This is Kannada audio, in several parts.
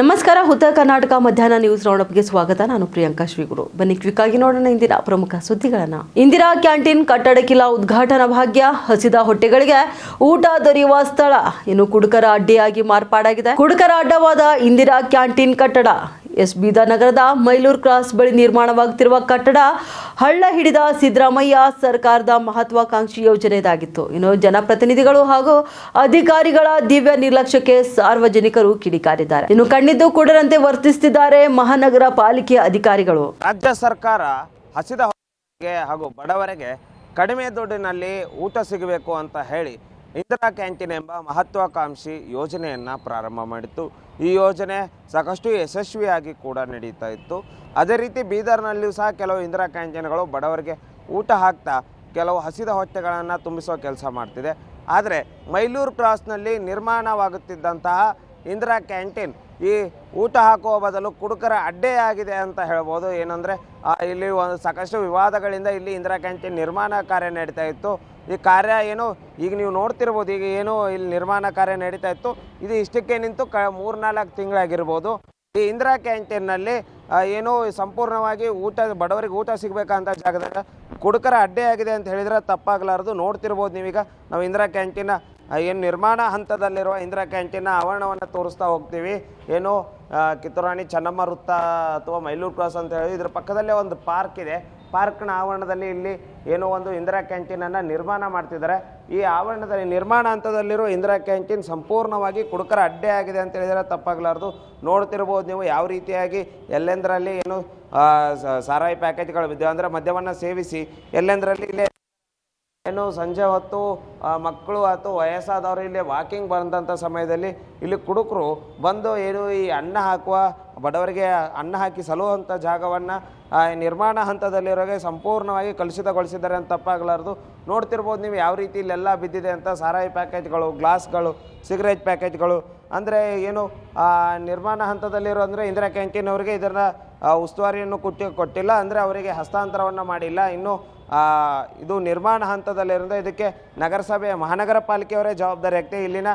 ನಮಸ್ಕಾರ, ಉತ್ತರ ಕರ್ನಾಟಕ ಮಧ್ಯಾಹ್ನ ನ್ಯೂಸ್ ರೌಂಡಪ್ಗೆ ಸ್ವಾಗತ. ನಾನು ಪ್ರಿಯಾಂಕಾ ಶ್ರೀಗುರು. ಬನ್ನಿ ಕ್ವಿಕ್ ಆಗಿ ನೋಡೋಣ ಇಂದಿನ ಪ್ರಮುಖ ಸುದ್ದಿಗಳನ್ನ. ಇಂದಿರಾ ಕ್ಯಾಂಟೀನ್ ಕಟ್ಟಡಕ್ಕಿಲ್ಲ ಉದ್ಘಾಟನಾ ಭಾಗ್ಯ. ಹಸಿದ ಹೊಟ್ಟೆಗಳಿಗೆ ಊಟ ದೊರೆಯುವ ಸ್ಥಳ. ಇನ್ನು ಕುಡುಕರ ಅಡ್ಡಿಯಾಗಿ ಮಾರ್ಪಾಡಾಗಿದೆ. ಕುಡುಕರ ಅಡ್ಡವಾದ ಇಂದಿರಾ ಕ್ಯಾಂಟೀನ್ ಕಟ್ಟಡ. ಎಸ್ ನಗರದ ಮೈಲೂರು ಕ್ರಾಸ್ ಬಳಿ ನಿರ್ಮಾಣವಾಗುತ್ತಿರುವ ಕಟ್ಟಡ ಹಳ್ಳ ಹಿಡಿದ ಸಿದ್ದರಾಮಯ್ಯ ಸರ್ಕಾರದ ಮಹತ್ವಾಕಾಂಕ್ಷಿ ಯೋಜನೆಯದಾಗಿತ್ತು ಇನ್ನು ಜನಪ್ರತಿನಿಧಿಗಳು ಹಾಗೂ ಅಧಿಕಾರಿಗಳ ದಿವ್ಯ ನಿರ್ಲಕ್ಷ್ಯಕ್ಕೆ ಸಾರ್ವಜನಿಕರು ಕಿಡಿಕಾರಿದ್ದಾರೆ. ಇನ್ನು ಕಣ್ಣಿದ್ದು ಕೂಡರಂತೆ ವರ್ತಿಸುತ್ತಿದ್ದಾರೆ ಮಹಾನಗರ ಪಾಲಿಕೆ ಅಧಿಕಾರಿಗಳು. ರಾಜ್ಯ ಸರ್ಕಾರ ಹಸಿದ ಹಾಗೂ ಬಡವರಿಗೆ ಕಡಿಮೆ ದುಡ್ಡಿನಲ್ಲಿ ಊಟ ಸಿಗಬೇಕು ಅಂತ ಹೇಳಿ ಇಂದಿರಾ ಕ್ಯಾಂಟೀನ್ ಎಂಬ ಮಹತ್ವಾಕಾಂಕ್ಷಿ ಯೋಜನೆಯನ್ನು ಪ್ರಾರಂಭ ಮಾಡಿತ್ತು. ಈ ಯೋಜನೆ ಸಾಕಷ್ಟು ಯಶಸ್ವಿಯಾಗಿ ಕೂಡ ನಡೀತಾ ಇತ್ತು. ಅದೇ ರೀತಿ ಬೀದರ್ನಲ್ಲಿಯೂ ಸಹ ಕೆಲವು ಇಂದಿರಾ ಕ್ಯಾಂಟೀನ್ಗಳು ಬಡವರಿಗೆ ಊಟ ಹಾಕ್ತಾ ಕೆಲವು ಹಸಿದ ಹೊಟ್ಟೆಗಳನ್ನು ತುಂಬಿಸೋ ಕೆಲಸ ಮಾಡ್ತಿದೆ. ಆದರೆ ಮೈಲೂರು ಕ್ರಾಸ್ನಲ್ಲಿ ನಿರ್ಮಾಣವಾಗುತ್ತಿದ್ದಂತಹ ಇಂದಿರಾ ಕ್ಯಾಂಟೀನ್ ಈ ಊಟ ಹಾಕುವ ಬದಲು ಕುಡುಕರ ಅಡ್ಡೆಯಾಗಿದೆ ಅಂತ ಹೇಳ್ಬೋದು. ಏನಂದರೆ ಇಲ್ಲಿ ಒಂದು ಸಾಕಷ್ಟು ವಿವಾದಗಳಿಂದ ಇಲ್ಲಿ ಇಂದಿರಾ ಕ್ಯಾಂಟೀನ್ ನಿರ್ಮಾಣ ಕಾರ್ಯ ನಡೀತಾ ಇತ್ತು. ಈ ಕಾರ್ಯ ಏನು, ಈಗ ನೀವು ನೋಡ್ತಿರ್ಬೋದು, ಈಗ ಏನು ಇಲ್ಲಿ ನಿರ್ಮಾಣ ಕಾರ್ಯ ನಡೀತಾ ಇತ್ತು. ಇದು ಇಷ್ಟಕ್ಕೆ ನಿಂತು ಕ, ಮೂರ್ನಾಲ್ಕು ತಿಂಗಳಾಗಿರ್ಬೋದು. ಈ ಇಂದಿರಾ ಕ್ಯಾಂಟೀನ್ನಲ್ಲಿ ಏನು ಸಂಪೂರ್ಣವಾಗಿ ಊಟ, ಬಡವರಿಗೆ ಊಟ ಸಿಗಬೇಕಂತ ಜಾಗದಾಗ ಕುಡುಕರ ಅಡ್ಡೆಯಾಗಿದೆ ಅಂತ ಹೇಳಿದ್ರೆ ತಪ್ಪಾಗಲಾರದು. ನೋಡ್ತಿರ್ಬೋದು ನೀವೀಗ, ನಾವು ಇಂದಿರಾ ಕ್ಯಾಂಟೀನ ಏನು ನಿರ್ಮಾಣ ಹಂತದಲ್ಲಿರುವ ಇಂದಿರಾ ಕ್ಯಾಂಟೀನ ಆವರಣವನ್ನು ತೋರಿಸ್ತಾ ಹೋಗ್ತೀವಿ. ಏನು ಕಿತ್ತೂರಾಣಿ ಚೆನ್ನಮ್ಮ ವೃತ್ತ ಅಥವಾ ಮೈಲೂರು ಕ್ರಾಸ್ ಅಂತ ಹೇಳಿ ಇದ್ರ ಪಕ್ಕದಲ್ಲೇ ಒಂದು ಪಾರ್ಕ್ ಇದೆ. ಪಾರ್ಕ್ನ ಆವರಣದಲ್ಲಿ ಇಲ್ಲಿ ಏನೋ ಒಂದು ಇಂದಿರಾ ಕ್ಯಾಂಟೀನನ್ನು ನಿರ್ಮಾಣ ಮಾಡ್ತಿದ್ದಾರೆ. ಈ ಆವರಣದಲ್ಲಿ ನಿರ್ಮಾಣ ಹಂತದಲ್ಲಿರೋ ಇಂದಿರಾ ಕ್ಯಾಂಟೀನ್ ಸಂಪೂರ್ಣವಾಗಿ ಕುಡುಕರ ಅಡ್ಡೆ ಆಗಿದೆ ಅಂತ ಹೇಳಿದರೆ ತಪ್ಪಾಗಲಾರ್ದು. ನೋಡ್ತಿರ್ಬೋದು ನೀವು ಯಾವ ರೀತಿಯಾಗಿ ಎಲ್ಲೆಂದರಲ್ಲಿ ಏನು ಸಾರಾಯಿ ಪ್ಯಾಕೇಜ್ಗಳು ಅಂದರೆ ಮದ್ಯವನ್ನು ಸೇವಿಸಿ ಎಲ್ಲೆಂದರಲ್ಲಿ ಇಲ್ಲೇ ಏನು ಸಂಜೆ ಹೊತ್ತು ಮಕ್ಕಳು ಅಥವಾ ವಯಸ್ಸಾದವರು ಇಲ್ಲಿ ವಾಕಿಂಗ್ ಬಂದಂಥ ಸಮಯದಲ್ಲಿ ಇಲ್ಲಿ ಕುಡುಕರು ಬಂದು ಏನು ಈ ಅನ್ನ ಹಾಕುವ ಬಡವರಿಗೆ ಅನ್ನ ಹಾಕಿ ಸಲುವಂಥ ಜಾಗವನ್ನು ನಿರ್ಮಾಣ ಹಂತದಲ್ಲಿರೋಗೆ ಸಂಪೂರ್ಣವಾಗಿ ಕಲುಷಿತಗೊಳಿಸಿದ್ದಾರೆ ಅಂತ ತಪ್ಪಾಗಲಾರ್ದು. ನೋಡ್ತಿರ್ಬೋದು ನೀವು ಯಾವ ರೀತಿ ಇಲ್ಲೆಲ್ಲ ಬಿದ್ದಿದೆ ಅಂತ ಸಾರಾಯಿ ಪ್ಯಾಕೇಜ್ಗಳು, ಗ್ಲಾಸ್ಗಳು, ಸಿಗರೇಟ್ ಪ್ಯಾಕೇಜ್ಗಳು. ಅಂದರೆ ಏನು ನಿರ್ಮಾಣ ಹಂತದಲ್ಲಿರೋ ಅಂದರೆ ಇಂದಿರಾ ಕ್ಯಾಂಟೀನ್ ಅವರಿಗೆ ಇದರ ಉಸ್ತುವಾರಿಯನ್ನು ಕೊಟ್ಟು, ಕೊಟ್ಟಿಲ್ಲ. ಅಂದರೆ ಅವರಿಗೆ ಹಸ್ತಾಂತರವನ್ನು ಮಾಡಿಲ್ಲ. ಇನ್ನು ಇದು ನಿರ್ಮಾಣ ಹಂತದಲ್ಲಿರೋದು ಇದಕ್ಕೆ ನಗರಸಭೆ ಮಹಾನಗರ ಪಾಲಿಕೆಯವರೇ ಜವಾಬ್ದಾರಿ ಆಗ್ತದೆ. ಇಲ್ಲಿನ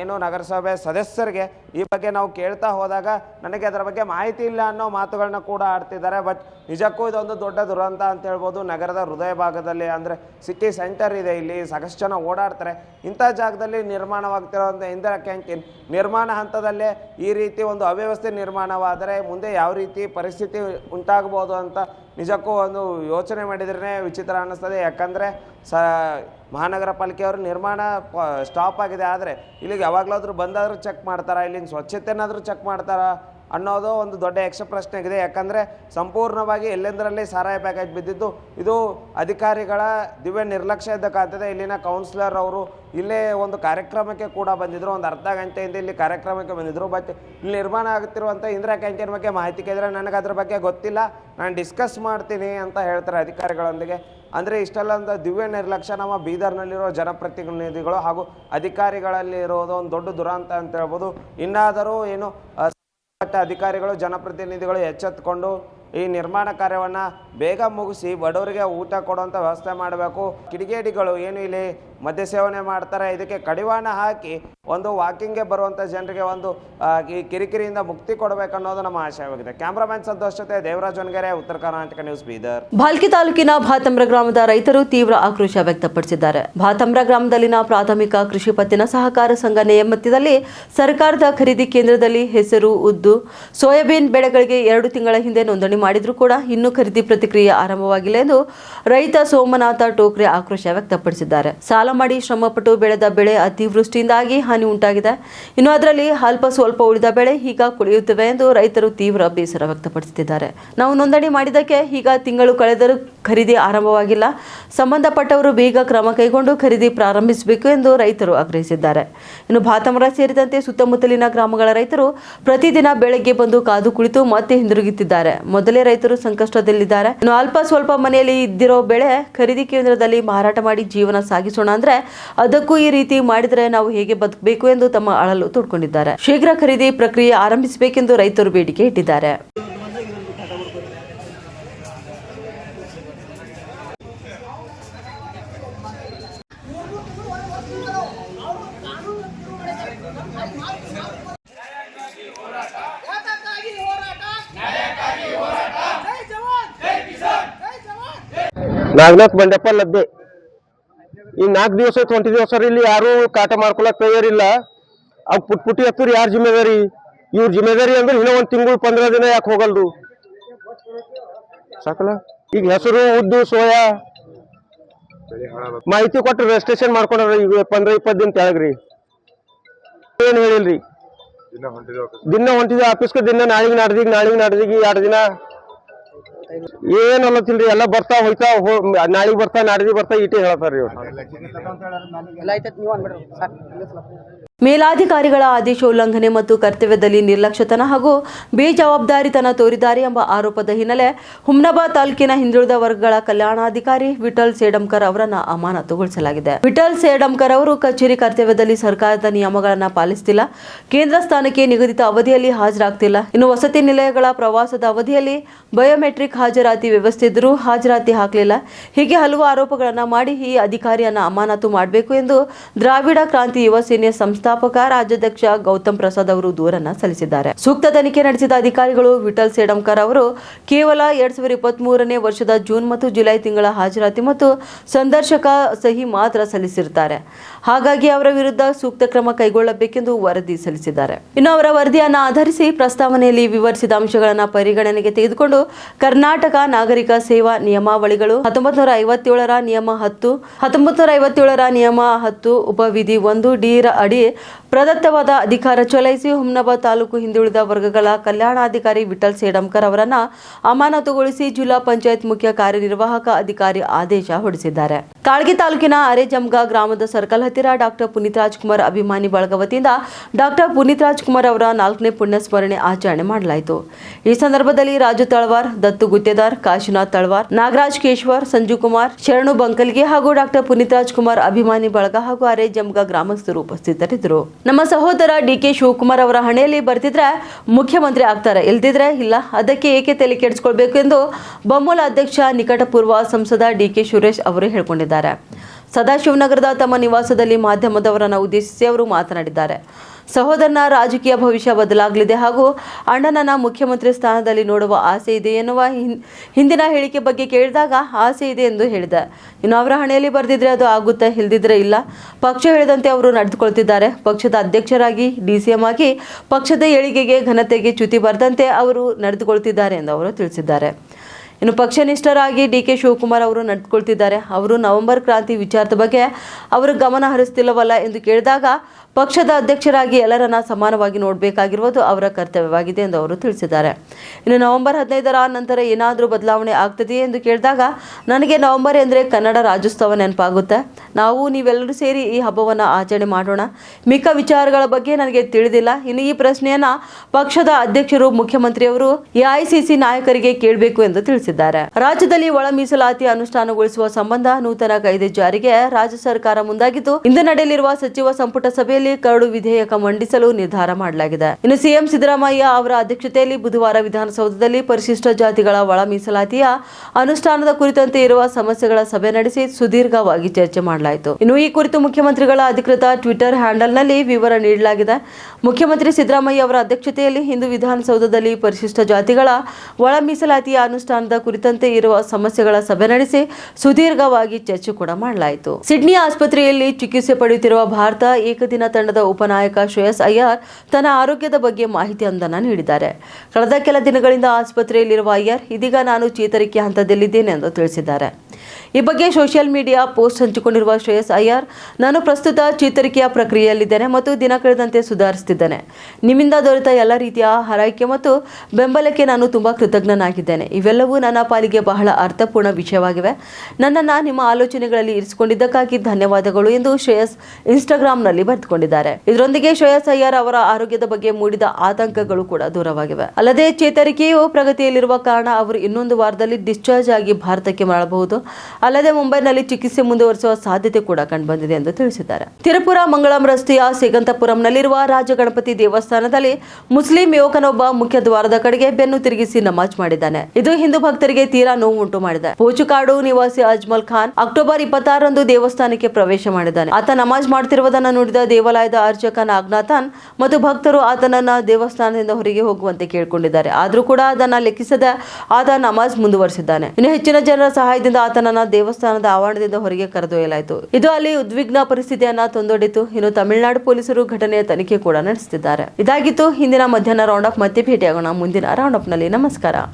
ಏನು ನಗರಸಭೆ ಸದಸ್ಯರಿಗೆ ಈ ಬಗ್ಗೆ ನಾವು ಕೇಳ್ತಾ ಹೋದಾಗ ನನಗೆ ಅದರ ಬಗ್ಗೆ ಮಾಹಿತಿ ಇಲ್ಲ ಅನ್ನೋ ಮಾತುಗಳನ್ನ ಕೂಡ ಆಡ್ತಿದ್ದಾರೆ. ಬಟ್ ನಿಜಕ್ಕೂ ಇದೊಂದು ದೊಡ್ಡ ದುರಂತ ಅಂತ ಹೇಳ್ಬೋದು. ನಗರದ ಹೃದಯ ಭಾಗದಲ್ಲಿ ಅಂದರೆ ಸಿಟಿ ಸೆಂಟರ್ ಇದೆ ಇಲ್ಲಿ. ಸಾಕಷ್ಟು ಜನ ಓಡಾಡ್ತಾರೆ. ಇಂಥ ಜಾಗದಲ್ಲಿ ನಿರ್ಮಾಣವಾಗ್ತಿರೋಂಥ ಇಂದಿರಾ ಕ್ಯಾಂಟೀನ್ ನಿರ್ಮಾಣ ಹಂತದಲ್ಲೇ ಈ ರೀತಿ ಒಂದು ಅವ್ಯವಸ್ಥೆ ನಿರ್ಮಾಣವಾದರೆ ಮುಂದೆ ಯಾವ ರೀತಿ ಪರಿಸ್ಥಿತಿ ಉಂಟಾಗ್ಬೋದು ಅಂತ ನಿಜಕ್ಕೂ ಒಂದು ಯೋಚನೆ ಮಾಡಿದ್ರೇ ವಿಚಿತ್ರ ಅನ್ನಿಸ್ತದೆ. ಯಾಕಂದರೆ ಸ ಮಹಾನಗರ ಪಾಲಿಕೆಯವರು ನಿರ್ಮಾಣ ಸ್ಟಾಪ್ ಆಗಿದೆ. ಆದರೆ ಇಲ್ಲಿಗೆ ಯಾವಾಗಲಾದರೂ ಬಂದಾದರೂ ಚೆಕ್ ಮಾಡ್ತಾರಾ? ಇಲ್ಲಿನ ಸ್ವಚ್ಛತೆನಾದರೂ ಚೆಕ್ ಮಾಡ್ತಾರಾ ಅನ್ನೋದು ಒಂದು ದೊಡ್ಡ ಯಕ್ಷ ಪ್ರಶ್ನೆ ಆಗಿದೆ ಯಾಕಂದರೆ ಸಂಪೂರ್ಣವಾಗಿ ಎಲ್ಲೆಂದರಲ್ಲಿ ಸಾರಾಯಿ ಪ್ಯಾಕೇಜ್ ಬಿದ್ದಿದ್ದು, ಇದು ಅಧಿಕಾರಿಗಳ ದಿವ್ಯ ನಿರ್ಲಕ್ಷ್ಯ ಕಾಣ್ತದೆ. ಇಲ್ಲಿನ ಕೌನ್ಸಿಲರ್ ಅವರು ಇಲ್ಲೇ ಒಂದು ಕಾರ್ಯಕ್ರಮಕ್ಕೆ ಕೂಡ ಬಂದಿದ್ದರು ಒಂದು ಅರ್ಧ ಗಂಟೆಯಿಂದ ಇಲ್ಲಿ ಕಾರ್ಯಕ್ರಮಕ್ಕೆ ಬಂದಿದ್ದರು ಬಟ್ ಇಲ್ಲಿ ನಿರ್ಮಾಣ ಆಗುತ್ತಿರುವಂಥ ಇಂದಿರಾ ಕ್ಯಾಂಟೀನ್ ಬಗ್ಗೆ ಮಾಹಿತಿ ಕೇಳಿದ್ರೆ ನನಗೆ ಅದ್ರ ಬಗ್ಗೆ ಗೊತ್ತಿಲ್ಲ. ನಾನು ಡಿಸ್ಕಸ್ ಮಾಡ್ತೀನಿ ಅಂತ ಹೇಳ್ತಾರೆ ಅಧಿಕಾರಿಗಳೊಂದಿಗೆ. ಅಂದರೆ ಇಷ್ಟೆಲ್ಲ ದಿವ್ಯ ನಿರ್ಲಕ್ಷ್ಯ ನಮ್ಮ ಬೀದರ್ನಲ್ಲಿರೋ ಜನಪ್ರತಿನಿಧಿಗಳು ಹಾಗೂ ಅಧಿಕಾರಿಗಳಲ್ಲಿ ಇರೋದು ಒಂದು ದೊಡ್ಡ ದುರಂತ ಅಂತ ಹೇಳ್ಬೋದು. ಇನ್ನಾದರೂ ಏನು ಅಧಿಕಾರಿಗಳು, ಜನಪ್ರತಿನಿಧಿಗಳು ಎಚ್ಚೆತ್ತುಕೊಂಡು ಈ ನಿರ್ಮಾಣ ಕಾರ್ಯವನ್ನು ಬೇಗ ಮುಗಿಸಿ ಬಡವರಿಗೆ ಊಟ ಕೊಡುವಂಥ ವ್ಯವಸ್ಥೆ ಮಾಡಬೇಕು. ಕಿಡಿಗೇಡಿಗಳು ಏನು ಇಲ್ಲಿ ಮದ್ಯ ಸೇವನೆ ಮಾಡ್ತಾರೆ. ಇದಕ್ಕೆ ಕಡಿವಾಣ ಹಾಕಿ ಒಂದು ವಾಕಿಂಗ್ಗೆ ಬರುವಂಥ ಜನರಿಗೆ ಒಂದು ಈ ಕಿರಿಕಿರಿಯಿಂದ ಮುಕ್ತಿ ಕೊಡಬೇಕು ಅನ್ನೋದು ನಮ್ಮ ಆಶಯವಾಗಿದೆ ಕ್ಯಾಮ್ರಾಮನ್ ಸಂತೋಷ್ ಜೊತೆ ದೇವರಾಜ್ ಉತ್ತರ ಕರ್ನಾಟಕ ನ್ಯೂಸ್ ಬೀದರ್. ಭಾಲ್ಕಿ ತಾಲೂಕಿನ ಭಾತಮ್ರ ಗ್ರಾಮದ ರೈತರು ತೀವ್ರ ಆಕ್ರೋಶ ವ್ಯಕ್ತಪಡಿಸಿದ್ದಾರೆ. ಭಾತಮ್ರ ಗ್ರಾಮದಲ್ಲಿನ ಪ್ರಾಥಮಿಕ ಕೃಷಿ ಪತ್ತಿನ ಸಹಕಾರ ಸಂಘ ನೇಮತ್ಯದಲ್ಲಿ ಸರ್ಕಾರದ ಖರೀದಿ ಕೇಂದ್ರದಲ್ಲಿ ಹೆಸರು, ಉದ್ದು, ಸೋಯಾಬೀನ್ ಬೆಳೆಗಳಿಗೆ ಎರಡು ತಿಂಗಳ ಹಿಂದೆ ನೋಂದಣಿ ಮಾಡಿದ್ರೂ ಕೂಡ ಇನ್ನೂ ಖರೀದಿ ಪ್ರತಿಕ್ರಿಯೆ ಆರಂಭವಾಗಿಲ್ಲ ಎಂದು ರೈತ ಸೋಮನಾಥ ಟೋಕ್ರೆ ಆಕ್ರೋಶ ವ್ಯಕ್ತಪಡಿಸಿದ್ದಾರೆ. ಸಾಲ ಮಾಡಿ ಶ್ರಮಪಟ್ಟು ಬೆಳೆದ ಬೆಳೆ ಅತಿವೃಷ್ಟಿಯಿಂದಾಗಿ ಹಾನಿ ಉಂಟಾಗಿದೆ. ಇನ್ನು ಅದರಲ್ಲಿ ಅಲ್ಪ ಸ್ವಲ್ಪ ಉಳಿದ ಬೆಳೆ ಈಗ ಕುಳಿಯುತ್ತಿವೆ ಎಂದು ರೈತರು ತೀವ್ರ ಬೇಸರ ವ್ಯಕ್ತಪಡಿಸುತ್ತಿದ್ದಾರೆ. ನಾವು ನೋಂದಣಿ ಮಾಡಿದ್ದಕ್ಕೆ ಈಗ ತಿಂಗಳು ಕಳೆದರೂ ಖರೀದಿ ಆರಂಭವಾಗಿಲ್ಲ. ಸಂಬಂಧಪಟ್ಟವರು ಬೇಗ ಕ್ರಮ ಕೈಗೊಂಡು ಖರೀದಿ ಪ್ರಾರಂಭಿಸಬೇಕು ಎಂದು ರೈತರು ಆಗ್ರಹಿಸಿದ್ದಾರೆ. ಇನ್ನು ಭಾತಮರ ಸೇರಿದಂತೆ ಸುತ್ತಮುತ್ತಲಿನ ಗ್ರಾಮಗಳ ರೈತರು ಪ್ರತಿದಿನ ಬೆಳಗ್ಗೆ ಬಂದು ಕಾದು ಕುಳಿತು ಮತ್ತೆ ಹಿಂದಿರುಗುತ್ತಿದ್ದಾರೆ. ಮೊದಲೇ ರೈತರು ಸಂಕಷ್ಟದಲ್ಲಿದ್ದಾರೆ. ಇನ್ನು ಅಲ್ಪ ಸ್ವಲ್ಪ ಮನೆಯಲ್ಲಿ ಇದ್ದಿರೋ ಬೆಳೆ ಖರೀದಿ ಕೇಂದ್ರದಲ್ಲಿ ಮಾರಾಟ ಮಾಡಿ ಜೀವನ ಸಾಗಿಸೋಣ ಅಂದರೆ ಅದಕ್ಕೂ ಈ ರೀತಿ ಮಾಡಿದ್ರೆ ನಾವು ಹೇಗೆ ಬದುಕಬೇಕು ಎಂದು ತಮ್ಮ ಅಳಲು ತೋಡ್ಕೊಂಡಿದ್ದಾರೆ. ಶೀಘ್ರ ಖರೀದಿ ಪ್ರಕ್ರಿಯೆ ಆರಂಭಿಸಬೇಕೆಂದು ರೈತರು ಬೇಡಿಕೆ ಇಟ್ಟಿದ್ದಾರೆ. ನಾಗನಾಥ್ ಬಂಡೆಪ್ಪ ಲದ್ದೆ. ಈ ನಾಲ್ಕು ದಿವಸ ಆಯ್ತು ದಿವಸ ಇಲ್ಲಿ ಯಾರು ಕಾಟ ಮಾಡ್ಕೊಳಕ್ ತಯಾರಿಲ್ಲ. ಅವ್ ಪುಟ್ ಪುಟ್ಟಿ ಹತ್ತಿರ ಯಾರು ಜಿಮ್ಮೆದಾರಿ? ಇವ್ರ ಜಿಮ್ಮೆದಾರಿ ಅಂದ್ರೆ ಇನ್ನೂ ಒಂದ್ ತಿಂಗಳು ಪಂದ್ರ ದಿನ ಯಾಕೆ ಹೋಗಲ್ದು? ಸಾಕಲ್ಲ? ಈಗ ಹೆಸರು ಉದ್ದು ಸೋಯಾ ಮಾಹಿತಿ ಕೊಟ್ಟು ರಿಜಿಸ್ಟ್ರೇಷನ್ ಮಾಡ್ಕೊಂಡ್ರಿ ಈಗ ಪಂದ್ರ ಇಪ್ಪತ್ತು ದಿನ ತೆಳಗ್ರಿ ಏನ್ ಹೇಳಿಲ್ರಿ? ದಿನ ಹೊಂಟಿದ ಆಫೀಸ್ಗೆ ದಿನ ನಾಳೆಗೆ ನಾಡ್ದಿಗೆ ನಾಳೆಗೆ ನಾಡ್ದಿಗೆ ಎರಡು ದಿನ. ಏನ್ ಅನ್ನತಿಲ್ರಿ ಎಲ್ಲ ಬರ್ತಾ ಹೋಯ್ತಾ ನಾಳಿಗೆ ಬರ್ತಾ ನಾಡ್ದಿಗೆ ಬರ್ತಾ ಇಟ್ಟೆ ಹೇಳ್ತಾರ್ರಿ ಇವ್ರು. ಮೇಲಾಧಿಕಾರಿಗಳ ಆದೇಶ ಉಲ್ಲಂಘನೆ ಮತ್ತು ಕರ್ತವ್ಯದಲ್ಲಿ ನಿರ್ಲಕ್ಷ್ಯತನ ಹಾಗೂ ಬೇಜವಾಬ್ದಾರಿತನ ತೋರಿದ್ದಾರೆ ಎಂಬ ಆರೋಪದ ಹಿನ್ನೆಲೆ ಹುಮ್ನಬಾ ತಾಲೂಕಿನ ಹಿಂದುಳಿದ ವರ್ಗಗಳ ಕಲ್ಯಾಣಾಧಿಕಾರಿ ವಿಠಲ್ ಸೇಡಂಕರ್ ಅವರನ್ನು ಅಮಾನತುಗೊಳಿಸಲಾಗಿದೆ. ವಿಠಲ್ ಸೇಡಂಕರ್ ಅವರು ಕಚೇರಿ ಕರ್ತವ್ಯದಲ್ಲಿ ಸರ್ಕಾರದ ನಿಯಮಗಳನ್ನು ಪಾಲಿಸುತ್ತಿಲ್ಲ ಕೇಂದ್ರ ಸ್ಥಾನಕ್ಕೆ ನಿಗದಿತ ಅವಧಿಯಲ್ಲಿ ಹಾಜರಾಗ್ತಿಲ್ಲ. ಇನ್ನು ವಸತಿ ನಿಲಯಗಳ ಪ್ರವಾಸದ ಅವಧಿಯಲ್ಲಿ ಬಯೋಮೆಟ್ರಿಕ್ ಹಾಜರಾತಿ ವ್ಯವಸ್ಥೆ ಇದ್ದರೂ ಹಾಜರಾತಿ ಹಾಕಲಿಲ್ಲ. ಹೀಗೆ ಹಲವು ಆರೋಪಗಳನ್ನು ಮಾಡಿ ಈ ಅಧಿಕಾರಿಯನ್ನು ಅಮಾನತು ಮಾಡಬೇಕು ಎಂದು ದ್ರಾವಿಡ ಕ್ರಾಂತಿ ಯುವ ಸೇನೆಯ ಸಂಸ್ಥಾಪಕ ರಾಜ್ಯಾಧ್ಯಕ್ಷ ಗೌತಮ್ ಪ್ರಸಾದ್ ಅವರು ದೂರನ್ನ ಸಲ್ಲಿಸಿದ್ದಾರೆ. ಸೂಕ್ತ ತನಿಖೆ ನಡೆಸಿದ ಅಧಿಕಾರಿಗಳು ವಿಠಲ್ ಸೇಡಂಕರ್ ಅವರು ಕೇವಲ ಎರಡ್ ಸಾವಿರದ ಇಪ್ಪತ್ತ್ ಮೂರನೇ ವರ್ಷದ ಜೂನ್ ಮತ್ತು ಜುಲೈ ತಿಂಗಳ ಹಾಜರಾತಿ ಮತ್ತು ಸಂದರ್ಶಕ ಸಹಿ ಮಾತ್ರ ಸಲ್ಲಿಸಿರುತ್ತಾರೆ. ಹಾಗಾಗಿ ಅವರ ವಿರುದ್ಧ ಸೂಕ್ತ ಕ್ರಮ ಕೈಗೊಳ್ಳಬೇಕೆಂದು ವರದಿ ಸಲ್ಲಿಸಿದ್ದಾರೆ. ಇನ್ನು ಅವರ ವರದಿಯನ್ನು ಆಧರಿಸಿ ಪ್ರಸ್ತಾವನೆಯಲ್ಲಿ ವಿವರಿಸಿದ ಅಂಶಗಳನ್ನು ಪರಿಗಣನೆಗೆ ತೆಗೆದುಕೊಂಡು ಕರ್ನಾಟಕ ನಾಗರಿಕ ಸೇವಾ ನಿಯಮಾವಳಿಗಳು ಹತ್ತೊಂಬತ್ತು ನೂರ ಐವತ್ತೇಳರ ನಿಯಮ ಹತ್ತು ಹತ್ತೊಂಬತ್ತು ನೂರ ಐವತ್ತೇಳರ ನಿಯಮ ಹತ್ತು ಉಪವಿಧಿ ಒಂದು ಡಿರ ಅಡಿ ಪ್ರದತ್ತವಾದ ಅಧಿಕಾರ ಚಲಾಯಿಸಿ ಹುಮ್ನಾಬಾದ್ ತಾಲೂಕು ಹಿಂದುಳಿದ ವರ್ಗಗಳ ಕಲ್ಯಾಣಾಧಿಕಾರಿ ವಿಠಲ್ ಸೇಡಂಕರ್ ಅವರನ್ನು ಅಮಾನತುಗೊಳಿಸಿ ಜಿಲ್ಲಾ ಪಂಚಾಯತ್ ಮುಖ್ಯ ಕಾರ್ಯನಿರ್ವಾಹಕ ಅಧಿಕಾರಿ ಆದೇಶ ಹೊರಡಿಸಿದ್ದಾರೆ. ಕಾಳ್ಗಿ ತಾಲೂಕಿನ ಅರೆಜಮ್ಗ ಗ್ರಾಮದ ಸರ್ಕಲ್ ಹತ್ತಿರ ಡಾಕ್ಟರ್ ಪುನೀತ್ ರಾಜ್ಕುಮಾರ್ ಅಭಿಮಾನಿ ಬಳಗ ವತಿಯಿಂದ ಡಾಕ್ಟರ್ ಪುನೀತ್ ರಾಜ್ಕುಮಾರ್ ಅವರ ನಾಲ್ಕನೇ ಪುಣ್ಯಸ್ಮರಣೆ ಆಚರಣೆ ಮಾಡಲಾಯಿತು. ಈ ಸಂದರ್ಭದಲ್ಲಿ ರಾಜು ತಳವಾರ್, ದತ್ತು ಗುತ್ತೇದಾರ್, ಕಾಶಿನಾಥ್ ತಳವಾರ್, ನಾಗರಾಜ್ ಕೇಶ್ವರ್, ಸಂಜು ಕುಮಾರ್, ಶರಣು ಬಂಕಲ್ಗೆ ಹಾಗೂ ಡಾಕ್ಟರ್ ಪುನೀತ್ ರಾಜ್ಕುಮಾರ್ ಅಭಿಮಾನಿ ಬಳಗ ಹಾಗೂ ಅರೆ ಜಮ್ಗಾ ಗ್ರಾಮಸ್ಥರು ಉಪಸ್ಥಿತರಿದ್ದರು. ನಮ್ಮ ಸಹೋದರ ಡಿ ಕೆ ಶಿವಕುಮಾರ್ ಅವರ ಹಣೆಯಲ್ಲಿ ಬರ್ತಿದ್ರೆ ಮುಖ್ಯಮಂತ್ರಿ ಆಗ್ತಾರೆ. ಇಲ್ದಿದ್ರೆ ಇಲ್ಲ. ಅದಕ್ಕೆ ಏಕೆ ತಲೆ ಕೆಡಿಸ್ಕೊಳ್ಬೇಕು ಎಂದು ಬೊಮ್ಮಲ ಅಧ್ಯಕ್ಷ ನಿಕಟಪೂರ್ವ ಸಂಸದ ಡಿ ಕೆ ಸುರೇಶ್ ಅವರು ಹೇಳಿಕೊಂಡಿದ್ದಾರೆ. ಸದಾಶಿವನಗರದ ತಮ್ಮ ನಿವಾಸದಲ್ಲಿ ಮಾಧ್ಯಮದವರನ್ನು ಉದ್ದೇಶಿಸಿ ಅವರು ಮಾತನಾಡಿದ್ದಾರೆ. ಸಹೋದರನ ರಾಜಕೀಯ ಭವಿಷ್ಯ ಬದಲಾಗಲಿದೆ ಹಾಗೂ ಅಣ್ಣನನ್ನ ಮುಖ್ಯಮಂತ್ರಿ ಸ್ಥಾನದಲ್ಲಿ ನೋಡುವ ಆಸೆ ಇದೆ ಎನ್ನುವ ಹಿಂದಿನ ಹೇಳಿಕೆ ಬಗ್ಗೆ ಕೇಳಿದಾಗ ಆಸೆ ಇದೆ ಎಂದು ಹೇಳಿದೆ. ಇನ್ನು ಅವರ ಹಣೆಯಲ್ಲಿ ಬರೆದಿದ್ರೆ ಅದು ಆಗುತ್ತೆ ಇಲ್ದಿದ್ರೆ ಇಲ್ಲ. ಪಕ್ಷ ಹೇಳಿದಂತೆ ಅವರು ನಡೆದುಕೊಳ್ತಿದ್ದಾರೆ ಪಕ್ಷದ ಅಧ್ಯಕ್ಷರಾಗಿ ಡಿಸಿಎಂ ಆಗಿ ಪಕ್ಷದ ಏಳಿಗೆಗೆ ಘನತೆಗೆ ಚ್ಯುತಿ ಬರೆದಂತೆ ಅವರು ನಡೆದುಕೊಳ್ತಿದ್ದಾರೆ ಎಂದು ಅವರು ತಿಳಿಸಿದ್ದಾರೆ. ಇನ್ನು ಪಕ್ಷನಿಷ್ಠರಾಗಿ ಡಿ ಕೆ ಶಿವಕುಮಾರ್ ಅವರು ನಡ್ಕೊಳ್ತಿದ್ದಾರೆ. ಅವರು ನವೆಂಬರ್ ಕ್ರಾಂತಿ ವಿಚಾರದ ಬಗ್ಗೆ ಅವರು ಗಮನ ಹರಿಸ್ತಿಲ್ಲವಲ್ಲ ಎಂದು ಕೇಳಿದಾಗ ಪಕ್ಷದ ಅಧ್ಯಕ್ಷರಾಗಿ ಎಲ್ಲರನ್ನ ಸಮಾನವಾಗಿ ನೋಡಬೇಕಾಗಿರುವುದು ಅವರ ಕರ್ತವ್ಯವಾಗಿದೆ ಎಂದು ಅವರು ತಿಳಿಸಿದ್ದಾರೆ. ಇನ್ನು ನವೆಂಬರ್ ಹದಿನೈದರ ನಂತರ ಏನಾದರೂ ಬದಲಾವಣೆ ಆಗ್ತದೆಯೇ ಎಂದು ಕೇಳಿದಾಗ, ನನಗೆ ನವೆಂಬರ್ ಎಂದರೆ ಕನ್ನಡ ರಾಜ್ಯೋತ್ಸವ ನೆನಪಾಗುತ್ತೆ. ನಾವು ನೀವೆಲ್ಲರೂ ಸೇರಿ ಈ ಹಬ್ಬವನ್ನು ಆಚರಣೆ ಮಾಡೋಣ. ಮಿಕ್ಕ ವಿಚಾರಗಳ ಬಗ್ಗೆ ನನಗೆ ತಿಳಿದಿಲ್ಲ. ಇನ್ನು ಈ ಪ್ರಶ್ನೆಯನ್ನ ಪಕ್ಷದ ಅಧ್ಯಕ್ಷರು, ಮುಖ್ಯಮಂತ್ರಿಯವರು, ಎಐಸಿಸಿ ನಾಯಕರಿಗೆ ಕೇಳಬೇಕು ಎಂದು ತಿಳಿಸಿದ್ದಾರೆ. ರಾಜ್ಯದಲ್ಲಿ ಒಳ ಮೀಸಲಾತಿ ಅನುಷ್ಠಾನಗೊಳಿಸುವ ಸಂಬಂಧ ನೂತನ ಕಾಯ್ದೆ ಜಾರಿಗೆ ರಾಜ್ಯ ಸರ್ಕಾರ ಮುಂದಾಗಿದ್ದು ಇಂದು ನಡೆಯಲಿರುವ ಸಚಿವ ಸಂಪುಟ ಸಭೆಯಲ್ಲಿ ಕರಡು ವಿಧೇಯಕ ಮಂಡಿಸಲು ನಿರ್ಧಾರ ಮಾಡಲಾಗಿದೆ. ಇನ್ನು ಸಿಎಂ ಸಿದ್ದರಾಮಯ್ಯ ಅವರ ಅಧ್ಯಕ್ಷತೆಯಲ್ಲಿ ಬುಧವಾರ ವಿಧಾನಸೌಧದಲ್ಲಿ ಪರಿಶಿಷ್ಟ ಜಾತಿಗಳ ಒಳ ಮೀಸಲಾತಿಯ ಅನುಷ್ಠಾನದ ಕುರಿತಂತೆ ಇರುವ ಸಮಸ್ಯೆಗಳ ಸಭೆ ನಡೆಸಿ ಸುದೀರ್ಘವಾಗಿ ಚರ್ಚೆ ಮಾಡಲಾಯಿತು. ಇನ್ನು ಈ ಕುರಿತು ಮುಖ್ಯಮಂತ್ರಿಗಳ ಅಧಿಕೃತ ಟ್ವಿಟರ್ ಹ್ಯಾಂಡಲ್ನಲ್ಲಿ ವಿವರ ನೀಡಲಾಗಿದೆ. ಮುಖ್ಯಮಂತ್ರಿ ಸಿದ್ದರಾಮಯ್ಯ ಅವರ ಅಧ್ಯಕ್ಷತೆಯಲ್ಲಿ ಹಿಂದೂ ವಿಧಾನಸೌಧದಲ್ಲಿ ಪರಿಶಿಷ್ಟ ಜಾತಿಗಳ ಒಳ ಮೀಸಲಾತಿಯ ಅನುಷ್ಠಾನದ ಕುರಿತಂತೆ ಇರುವ ಸಮಸ್ಯೆಗಳ ಸಭೆ ನಡೆಸಿ ಸುದೀರ್ಘವಾಗಿ ಚರ್ಚೆ ಕೂಡ ಮಾಡಲಾಯಿತು. ಸಿಡ್ನಿ ಆಸ್ಪತ್ರೆಯಲ್ಲಿ ಚಿಕಿತ್ಸೆ ಪಡೆಯುತ್ತಿರುವ ಭಾರತ ಏಕದಿನ ತಂಡದ ಉಪನಾಯಕ ಶ್ರೇಯಸ್ ಅಯ್ಯರ್ ತನ್ನ ಆರೋಗ್ಯದ ಬಗ್ಗೆ ಮಾಹಿತಿಯೊಂದನ್ನು ನೀಡಿದ್ದಾರೆ. ಕಳೆದ ಕೆಲ ದಿನಗಳಿಂದ ಆಸ್ಪತ್ರೆಯಲ್ಲಿರುವ ಅಯ್ಯರ್, ಇದೀಗ ನಾನು ಚೇತರಿಕೆ ಹಂತದಲ್ಲಿದ್ದೇನೆ ಎಂದು ತಿಳಿಸಿದ್ದಾರೆ. ಈ ಬಗ್ಗೆ ಸೋಷಿಯಲ್ ಮೀಡಿಯಾ ಪೋಸ್ಟ್ ಹಂಚಿಕೊಂಡಿರುವ ಶ್ರೇಯಸ್ ಅಯ್ಯರ್, ನಾನು ಪ್ರಸ್ತುತ ಚೇತರಿಕೆಯ ಪ್ರಕ್ರಿಯೆಯಲ್ಲಿದ್ದೇನೆ ಮತ್ತು ದಿನ ಕಳೆದಂತೆ ಸುಧಾರಿಸುತ್ತಿದ್ದೇನೆ. ನಿಮ್ಮಿಂದ ದೊರೆತ ಎಲ್ಲ ರೀತಿಯ ಹಾರೈಕೆ ಮತ್ತು ಬೆಂಬಲಕ್ಕೆ ನಾನು ತುಂಬ ಕೃತಜ್ಞನಾಗಿದ್ದೇನೆ. ಇವೆಲ್ಲವೂ ನನ್ನ ಪಾಲಿಗೆ ಬಹಳ ಅರ್ಥಪೂರ್ಣ ವಿಷಯವಾಗಿವೆ. ನನ್ನನ್ನು ನಿಮ್ಮ ಆಲೋಚನೆಗಳಲ್ಲಿ ಇರಿಸಿಕೊಂಡಿದ್ದಕ್ಕಾಗಿ ಧನ್ಯವಾದಗಳು ಎಂದು ಶ್ರೇಯಸ್ ಇನ್ಸ್ಟಾಗ್ರಾಂನಲ್ಲಿ ಬರೆದುಕೊಂಡಿದ್ದಾರೆ. ಇದರೊಂದಿಗೆ ಶ್ರೇಯಸ್ ಅಯ್ಯರ್ ಅವರ ಆರೋಗ್ಯದ ಬಗ್ಗೆ ಮೂಡಿದ ಆತಂಕಗಳು ಕೂಡ ದೂರವಾಗಿವೆ. ಅಲ್ಲದೆ ಚೇತರಿಕೆಯು ಪ್ರಗತಿಯಲ್ಲಿರುವ ಕಾರಣ ಅವರು ಇನ್ನೊಂದು ವಾರದಲ್ಲಿ ಡಿಸ್ಚಾರ್ಜ್ ಆಗಿ ಭಾರತಕ್ಕೆ ಮರಳಬಹುದು. ಅಲ್ಲದೆ ಮುಂಬೈನಲ್ಲಿ ಚಿಕಿತ್ಸೆ ಮುಂದುವರಿಸುವ ಸಾಧ್ಯತೆ ಕೂಡ ಕಂಡುಬಂದಿದೆ ಎಂದು ತಿಳಿಸಿದ್ದಾರೆ. ತಿರುಪುರ, ಮಂಗಳಂ ರಸ್ತೆಯ ಸೇಗಂತಪುರಂನಲ್ಲಿರುವ ರಾಜಗಣಪತಿ ದೇವಸ್ಥಾನದಲ್ಲಿ ಮುಸ್ಲಿಂ ಯುವಕನೊಬ್ಬ ಮುಖ್ಯ ದ್ವಾರದ ಕಡೆಗೆ ಬೆನ್ನು ತಿರುಗಿಸಿ ನಮಾಜ್ ಮಾಡಿದ್ದಾನೆ. ಇದು ಹಿಂದೂ ಭಕ್ತರಿಗೆ ತೀರಾ ನೋವು ಉಂಟು ಮಾಡಿದೆ. ಪೋಚುಕಾಡು ನಿವಾಸಿ ಅಜ್ಮಲ್ ಖಾನ್ ಅಕ್ಟೋಬರ್ ಇಪ್ಪತ್ತಾರರಂದು ದೇವಸ್ಥಾನಕ್ಕೆ ಪ್ರವೇಶ ಮಾಡಿದ್ದಾನೆ. ಆತ ನಮಾಜ್ ಮಾಡ್ತಿರುವುದನ್ನು ನೋಡಿದ ದೇವಾಲಯ ದೇವಾಲಯದ ಅರ್ಚಕ ನಾಗನಾಥನ್ ಮತ್ತು ಭಕ್ತರು ಆತನನ್ನ ದೇವಸ್ಥಾನದಿಂದ ಹೊರಗೆ ಹೋಗುವಂತೆ ಕೇಳಿಕೊಂಡಿದ್ದಾರೆ. ಆದರೂ ಕೂಡ ಅದನ್ನ ಲೆಕ್ಕಿಸದ ಆತ ನಮಾಜ್ ಮುಂದುವರಿಸಿದ್ದಾನೆ. ಇನ್ನು ಹೆಚ್ಚಿನ ಜನರ ಸಹಾಯದಿಂದ ಆತನನ್ನ ದೇವಸ್ಥಾನದ ಆವರಣದಿಂದ ಹೊರಗೆ ಕರೆದೊಯ್ಯಲಾಯಿತು. ಇದು ಅಲ್ಲಿ ಉದ್ವಿಗ್ನ ಪರಿಸ್ಥಿತಿಯನ್ನ ತಂದೊಡ್ಡಿತು. ಇನ್ನು ತಮಿಳುನಾಡು ಪೊಲೀಸರು ಘಟನೆಯ ತನಿಖೆ ಕೂಡ ನಡೆಸುತ್ತಿದ್ದಾರೆ. ಇದಾಗಿತ್ತು. ಹಿಂದಿನ ಮಧ್ಯಾಹ್ನ ರೌಂಡ್ ಆಫ್ ಮತ್ತೆ ಭೇಟಿಯಾಗೋಣ. ಮುಂದಿನ ರೌಂಡ್ ಅಪ್ನಲ್ಲಿ ನಮಸ್ಕಾರ.